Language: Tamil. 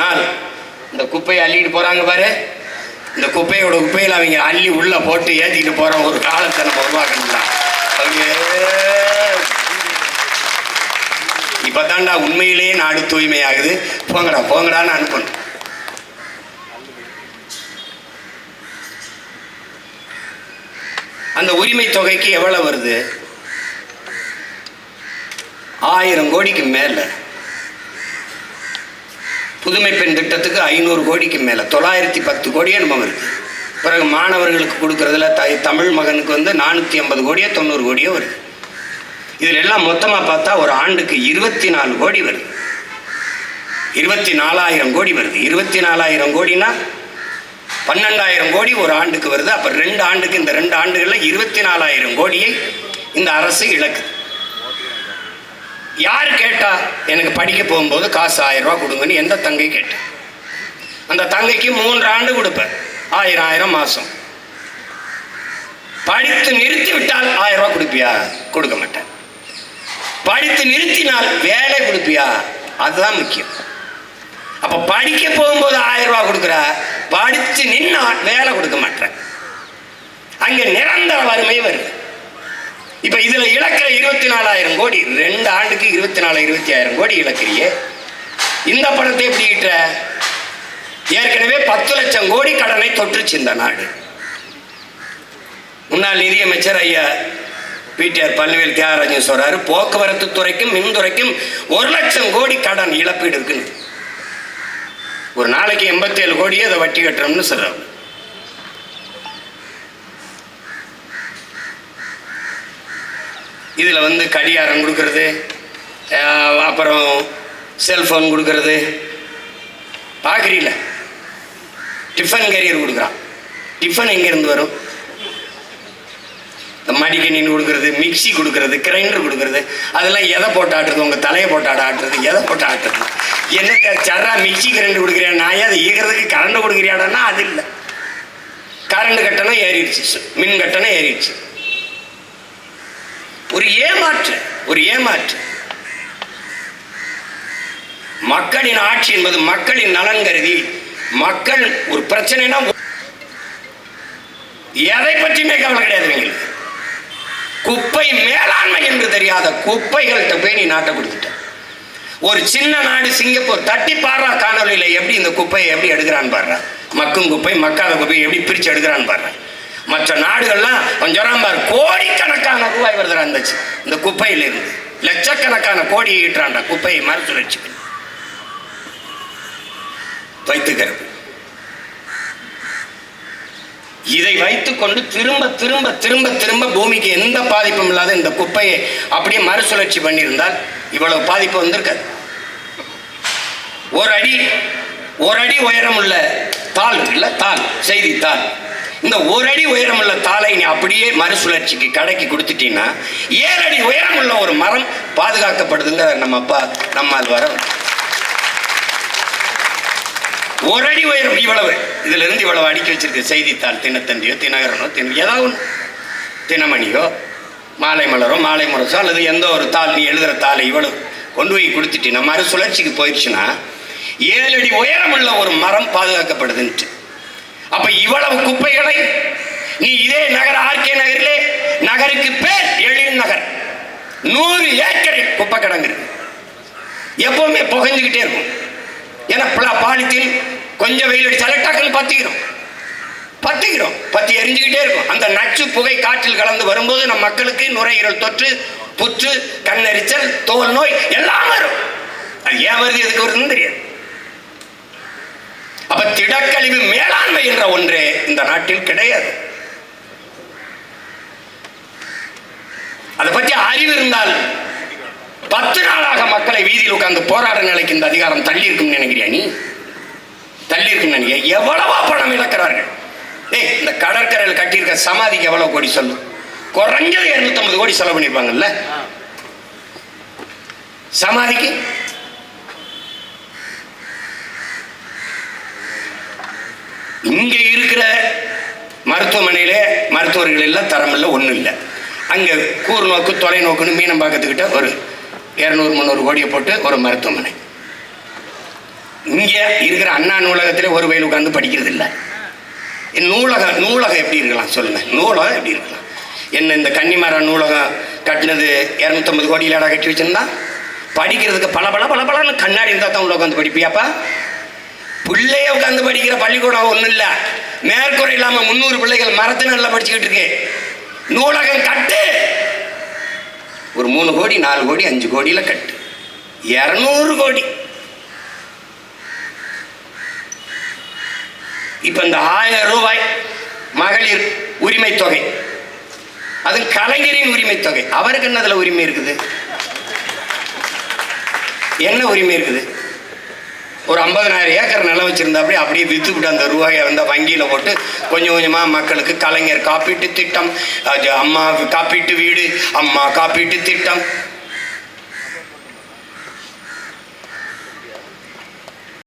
நாள் இந்த குப்பையை அள்ளிட்டு போகிறாங்க பாரு. இந்த குப்பையோட குப்பையில் அவங்க அள்ளி உள்ளே போட்டு ஏற்றிக்கிட்டு போகிறோம் ஒரு காலத்தை நம்ம உருவாக்கணும்டா. இப்போ தான்டா உண்மையிலேயே நாடு தூய்மையாகுது. போங்கடா போங்கடான்னு அனுப்பணும். அந்த உரிமை தொகைக்கு எவ்வளோ வருது? ஆயிரம் கோடிக்கு மேலே. புதுமை பெண் திட்டத்துக்கு ஐநூறு கோடிக்கு மேலே. தொள்ளாயிரத்தி பத்து கோடியே நம்ம இருக்குது பிறகு மாணவர்களுக்கு கொடுக்கறதுல த தமிழ் மகனுக்கு வந்து நானூற்றி ஐம்பது கோடியோ தொண்ணூறு கோடியோ வருது. இதில் எல்லாம் மொத்தமாக பார்த்தா ஒரு ஆண்டுக்கு இருபத்தி நாலு கோடி வருது. இருபத்தி நாலாயிரம் கோடி வருது. இருபத்தி நாலாயிரம் கோடினா பன்னெண்டாயிரம் கோடி ஒரு ஆண்டுக்கு வருது. அப்போ ரெண்டு ஆண்டுக்கு இந்த ரெண்டு ஆண்டுகளில் இருபத்தி நாலாயிரம் கோடியை இந்த அரசு இழக்குது. யார் கேட்டா எனக்கு படிக்க போகும்போது காசு ஆயிரம் ரூபா கொடுங்கன்னு எந்த தங்கை கேட்டேன் அந்த தங்கைக்கு மூன்று ஆண்டு கொடுப்பேன். ஆயிரம் ஆயிரம் மாதம் படித்து நிறுத்தி விட்டால் ஆயிரம் ரூபா கொடுப்பியா? கொடுக்க மாட்டேன். படித்து நிறுத்தினால் வேலை கொடுப்பியா? அதுதான் முக்கியம். அப்போ படிக்க போகும்போது ஆயிரம் ரூபா கொடுக்குற? படித்து நின்னா வேலை கொடுக்க மாட்டேன். அங்கே நிரந்தர வறுமை வருது. இப்ப இதுல இழக்கிற இருபத்தி நாலாயிரம் கோடி ரெண்டு ஆண்டுக்கு இருபத்தி நாலு இருபத்தி ஆயிரம் கோடி இழக்கிறியே இந்த பணத்தை எப்படி ஈட்டுற? ஏற்கனவே பத்து லட்சம் கோடி கடனை தொற்றுச்சு இந்த நாடு. முன்னாள் நிதியமைச்சர் ஐயா பிடிஆர் பழனிவேல் தியாகராஜன் சொல்றாரு போக்குவரத்து துறைக்கும் மின்துறைக்கும் ஒரு லட்சம் கோடி கடன் இழப்பீடு இருக்குன்னு. ஒரு நாளைக்கு எண்பத்தேழு கோடியே அதை வட்டி கட்டுறோம்னு சொல்றாங்க. இதில் வந்து கடிகாரம் கொடுக்கறது அப்புறம் செல்ஃபோன் கொடுக்கறது. பார்க்குறீல டிஃபன் கேரியர் கொடுக்குறான். டிஃபன் எங்கேருந்து வரும்? இந்த மடிக்கணின்னு கொடுக்கறது மிக்ஸி கொடுக்கறது கிரைண்டர் கொடுக்கறது. அதெல்லாம் எதை போட்டு ஆட்டுறது? உங்கள் தலையை போட்டு ஆட ஆட்டுறது எதை போட்டு ஆட்டுறது? என்ன சர்ரா மிக்சி கிரைண்டர் கொடுக்குறியா? நான் அதை ஈகிறதுக்கு கரண்ட் கொடுக்குறியாடான்னா அது இல்லை. கரண்ட் கட்டணம் ஏறிடுச்சு. மின் கட்டணம் ஏறிடுச்சு. ஒரு ஏமாற்று ஒரு ஏமாற்று. மக்களின் ஆட்சி என்பது மக்களின் நலன் கருதி மக்கள் ஒரு பிரச்சனைனா எதை பற்றியுமே கவலை கிடையாது இவங்களுக்கு குப்பை மேலாண்மை என்று தெரியாத குப்பைகள்கிட்ட போய் நீ நாட்டை கொடுத்துட்ட. ஒரு சின்ன நாடு சிங்கப்பூர் தட்டி பாடுறா காணொலியில் எப்படி இந்த குப்பையை எப்படி எடுக்கிறான்னு பாடுறா. மக்கும் குப்பை மக்காத குப்பை எப்படி பிரிச்சு எடுக்கிறான்னு பாடுறான் மற்ற நாடுகள்லாம் கொஞ்சம் பார் கோடிக்கணக்கான ரூபாய் வருது இந்த இந்த குப்பையிலிருந்து லட்சக்கணக்கான கோடி ஈட்டுறான்டா குப்பையை மறுசுழற்சி பண்ணி. வைத்துக்கிறது இதை வைத்துக்கொண்டு திரும்ப திரும்ப திரும்ப திரும்ப பூமிக்கு எந்த பாதிப்பும் இல்லாத இந்த குப்பையை அப்படியே மறுசுழற்சி பண்ணியிருந்தால் இவ்வளவு பாதிப்பு வந்திருக்காது. ஒரு அடி ஒரு அடி உயரம் உள்ள தாள் இல்லை தாள். செய்தித்தாள் இந்த ஒரு அடி உயரமுள்ள தாளை நீ அப்படியே மறுசுழற்சிக்கு கடைக்கு கொடுத்துட்டீங்கன்னா ஏழு அடி உயரமுள்ள ஒரு மரம் பாதுகாக்கப்படுதுங்க நம்ம அப்பா நம்மால் வர ஒரு அடி உயரம் இவ்வளவு. இதுல இருந்து இவ்வளவு அடுக்கி வச்சிருக்கு செய்தித்தாள் தினத்தந்தியோ தினகரனோ தின ஏதாவது தினமணியோ மாலை மலரோ மாலை முரசோ அல்லது எந்த ஒரு தாள் நீ எழுதுற தாளை இவ்வளவு கொண்டு போய் கொடுத்துட்டீங்கன்னா மறுசுழற்சிக்கு போயிடுச்சுன்னா ஏழு அடி உயரமுள்ள ஒரு மரம் பாதுகாக்கப்படுதுன்ட்டு. அப்ப இவ்வளவு குப்பைகளை நீ இதே நகர் ஆர்கே நகரிலே நகருக்கு பேர் எழில் நகர். நூறு ஏக்கரை குப்பை கிடங்கு எப்பவுமே புகைஞ்சுக்கிட்டே இருக்கும். ஏன்னா பிளா- பாலித்தீன் கொஞ்சம் வெயில் அடிச்சாலே டக்குன்னு பத்திக்கிறோம். பத்திக்கிறோம். பத்தி எரிஞ்சுக்கிட்டே இருக்கும். அந்த நச்சு புகை காற்றில் கலந்து வரும்போது நம் மக்களுக்கு நுரையீரல் தொற்று புற்று கண்ணெரிச்சல் தோல் நோய் எல்லாம் வரும். அது ஏன் வருது? எதுக்கு வருதுன்னு தெரியாது. அப்ப திடக்கழிவு மேலாண்மை என்ற ஒன்றே இந்த நாட்டில் கிடையாது. அதை பற்றி அறிவு இருந்தால் பத்து நாளாக மக்களை வீதியில் உட்கார்ந்து போராடுற நிலைக்கு இந்த அதிகாரம் தள்ளி இருக்கும்னு நினைக்கிறியா நீ? தள்ளி இருக்கும்னு நினைக்கிற எவ்வளவா பணம் இழக்கிறார்கள். ஏய் இந்த கடற்கரையில் கட்டியிருக்க சமாதிக்கு எவ்வளவு கோடி சொல்லு? குறைஞ்சது 250 கோடி செலவு பண்ணிருப்பாங்கல்ல சமாதிக்கு இங்க இருக்கிற மருத்துவமனையில மருத்துவர்கள் எல்லாம் தரம் ஒன்றும் இல்லை. அங்கே கூர்நோக்கு தொலைநோக்குன்னு மீனம் பார்க்கறதுக்கிட்ட ஒரு இரநூறு முந்நூறு கோடியை போட்டு ஒரு மருத்துவமனை. இங்கே இருக்கிற அண்ணா நூலகத்தில் ஒரு வயல் உட்காந்து படிக்கிறது இல்லை. நூலகம் நூலகம் எப்படி இருக்கலாம் சொல்லுங்கள் நூலகம் எப்படி இருக்கலாம்? என்ன இந்த கன்னிமர நூலகம் கட்டினது இரநூத்தம்பது கோடியிலடா கட்டி வச்சிருந்தா? படிக்கிறதுக்கு பல பல பல பலன்னு கண்ணாடி இருந்தால் தான் உள்ள உட்காந்து படிப்பியாப்பா? பிள்ளைய உட்காந்து படிக்கிற பள்ளிக்கூடம் ஒன்றும் இல்லை. மேற்குறை இல்லாமல் முந்நூறு பிள்ளைகள் மரத்து நல்லா படிச்சுக்கிட்டு இருக்கு. நூலகம் கட்டு. ஒரு மூணு கோடி நாலு கோடி அஞ்சு கோடியில் கட்டு. இரநூறு கோடி. இப்போ இந்த ஆயிரம் ரூபாய் மகளிர் உரிமை தொகை. அது கலைஞரின் உரிமை தொகை. அவருக்கு என்ன அதில் உரிமை இருக்குது? என்ன உரிமை இருக்குது? ஒரு ஐம்பதனாயிரம் ஏக்கர் நிலம் வச்சுருந்தாப்படி அப்படியே வித்துக்கிட்டு அந்த ரூபாயை வந்து வங்கியில் போட்டு கொஞ்சம் கொஞ்சமாக மக்களுக்கு கலைஞர் காப்பீட்டு திட்டம் அம்மா காப்பீட்டு வீடு அம்மா காப்பீட்டு திட்டம்.